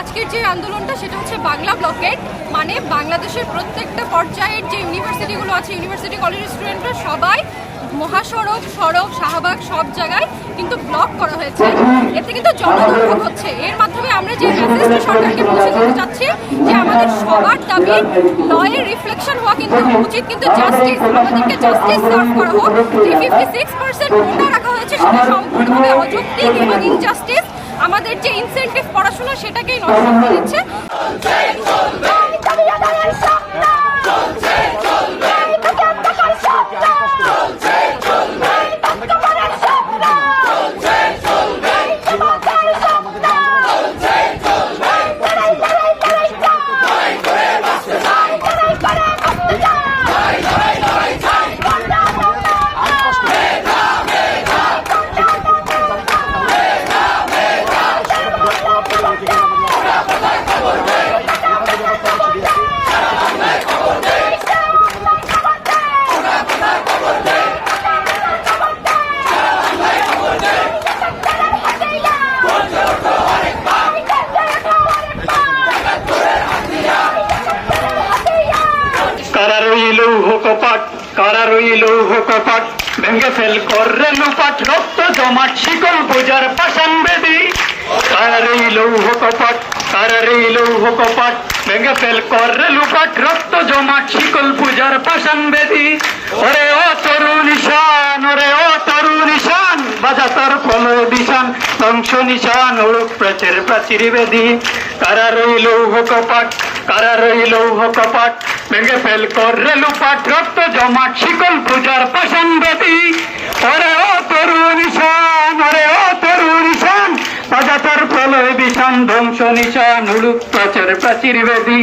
আজকের যে আন্দোলনটা সেটা হচ্ছে বাংলা ব্লকেট মানে বাংলাদেশের প্রত্যেকটা পর্যায়ের যে ইউনিভার্সিটিগুলো আছে, ইউনিভার্সিটি কলেজ স্টুডেন্টরা সবাই মহাসড়ক, সড়ক, শাহবাগ সব জায়গায় কিন্তু ব্লক করা হয়েছে। এতে কিন্তু জনদুর্ভোগ হচ্ছে। এর মাধ্যমে আমরা যে মেসেজটা সরকারকে পৌঁছে দিতে চাচ্ছি, যে আমাদের সবার দাবি লয়ের রিফ্লেকশন হওয়া কিন্তু উচিত, কিন্তু জাস্টিস আমাদেরকে জাস্টিস সার্ভ করা হোক। যে ফিফটি সিক্স পার্সেন্ট রাখা হয়েছে, সেটা সম্পূর্ণভাবে অযৌক্তিক এবং ইনজাস্টিস আমাদের যে ইনসেন্টিভ পড়াশোনা সেটাকেই নষ্ট করে দিচ্ছে। কারা রইল কপাট কারা রইল কপাট ভেঙ্গে ফেল কররে লুপাট, রক্ত জমাট, শিকল পূজার পাশান বেদি কারা রইল কপাট কারা রইল কপাট ভেঙ্গে ফেল কররে লুপাট, রক্ত জমাট, শিকল পূজার পাশান বেদি ওরে ও তরু নিশান ওরে ও তরু নিশান বাজা তার ফলয় দিশান, ধ্বংস নিশান, উড়ুক প্রাচীর প্রাচীর বেদি। কারা রইল কপাট কারা রইল কপাট ভেঙে ফেল কররে লুপাট রক্ত জমাট শিকল পূজার বেদি ওরে ও তরু নিশান ওরে ও তরু নিশান বাজাতার প্রলয় বিশান ধ্বংস নিশান উড়ুক প্রাচীর প্রাচীর বেদি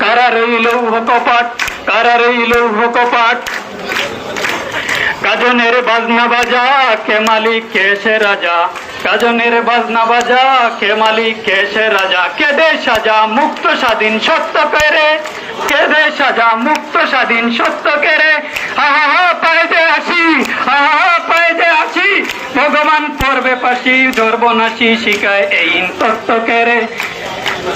কারা রইল কপাট কারা রইল কপাট গাজনের বাজনা বাজা, কে মালিক, কে সে রাজা? গাজনের বাজনা বাজা, কে মালিক, কে সে রাজা? কে দে সাজা, মুক্ত স্বাধীন সত্য পেরে। কে দে সাজা মুক্ত স্বাধীন সত্য কেরে আহা পায়ে আসি আহা পায়ে আসি। ভগবান পড়বে পাশি ধরব নাচি শিখায় এই তত্ত্ব কেরে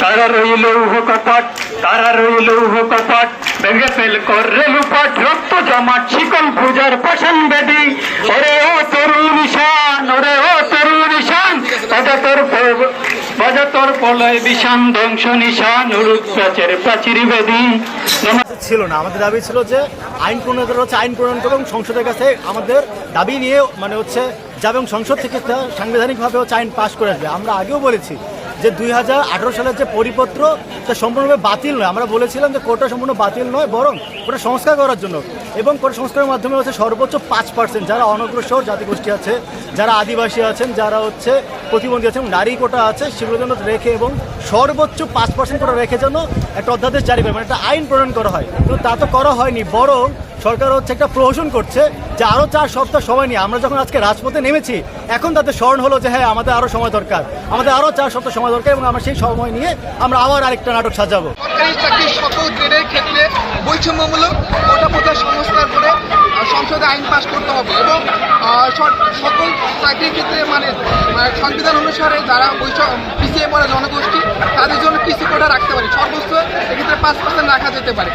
তারা রইল কপাট তারা রইল কপাট ভেঙে ফেল কররে লুপাট, রক্ত জমাট, শিকল পূজার পাশান বেদি। ওরে ও তরু নিশান ওরে ও তরু নিশান বাজা তোর প- বাজা তোর পলয় বিশান ধ্বংস নিশান উড়ুক প্রাচীর বেদি। ছিল না, আমাদের দাবি ছিল যে আইন প্রণয়ন হচ্ছে আইন প্রণয়ন করুন, সংসদের কাছে আমাদের দাবি নিয়ে মানে হচ্ছে যাবে সংসদ থেকে সাংবিধানিকভাবে হচ্ছে আইন পাশ করে আসবে। আমরা আগেও বলেছি যে দুই হাজার আঠারো সালের যে পরিপত্র, তা সম্পূর্ণভাবে বাতিল নয়। আমরা বলেছিলাম যে কোটা সম্পূর্ণ বাতিল নয়, বরং কোটা সংস্কার করার জন্য এবং কোটা সংস্কারের মাধ্যমে হচ্ছে সর্বোচ্চ পাঁচ পার্সেন্ট যারা অনগ্রসর জাতিগোষ্ঠী আছে যারা আদিবাসী আছেন, যারা হচ্ছে প্রতিবন্ধী আছেন নারী কোটা আছে সেগুলো যেন রেখে এবং সর্বোচ্চ পাঁচ পার্সেন্ট কোটা রেখে যেন একটা অধ্যাদেশ জারি করে মানে একটা আইন প্রণয়ন করা হয়। কিন্তু তা তো করা হয়নি, বরং সরকার হচ্ছে একটা প্রহসন করছে যে আরও চার সপ্তাহ সময় নিয়ে, আমরা যখন আজকে রাজপথে নেমেছি, এখন তাদের স্মরণ হলো যে হ্যাঁ আমাদের আরও সময় দরকার। আমাদের আরও চার সপ্তাহ সময় দরকার এবং আমরা সেই সময় নিয়ে আমরা আবার আরেকটা নাটক সাজাবো। সকল গ্রেডের ক্ষেত্রে বৈষম্যমূলক কোটা প্রথা সংস্কার করে আহ, সংসদে আইন পাশ করতে হবে এবং সকল চাকরির ক্ষেত্রে মানে সংবিধান অনুসারে যারা পিছিয়ে পড়া জনগোষ্ঠী, তাদের জন্য কিছু কোটা রাখতে পারে। সর্বোচ্চ এক্ষেত্রে পাঁচ পার্সেন্ট রাখা যেতে পারে।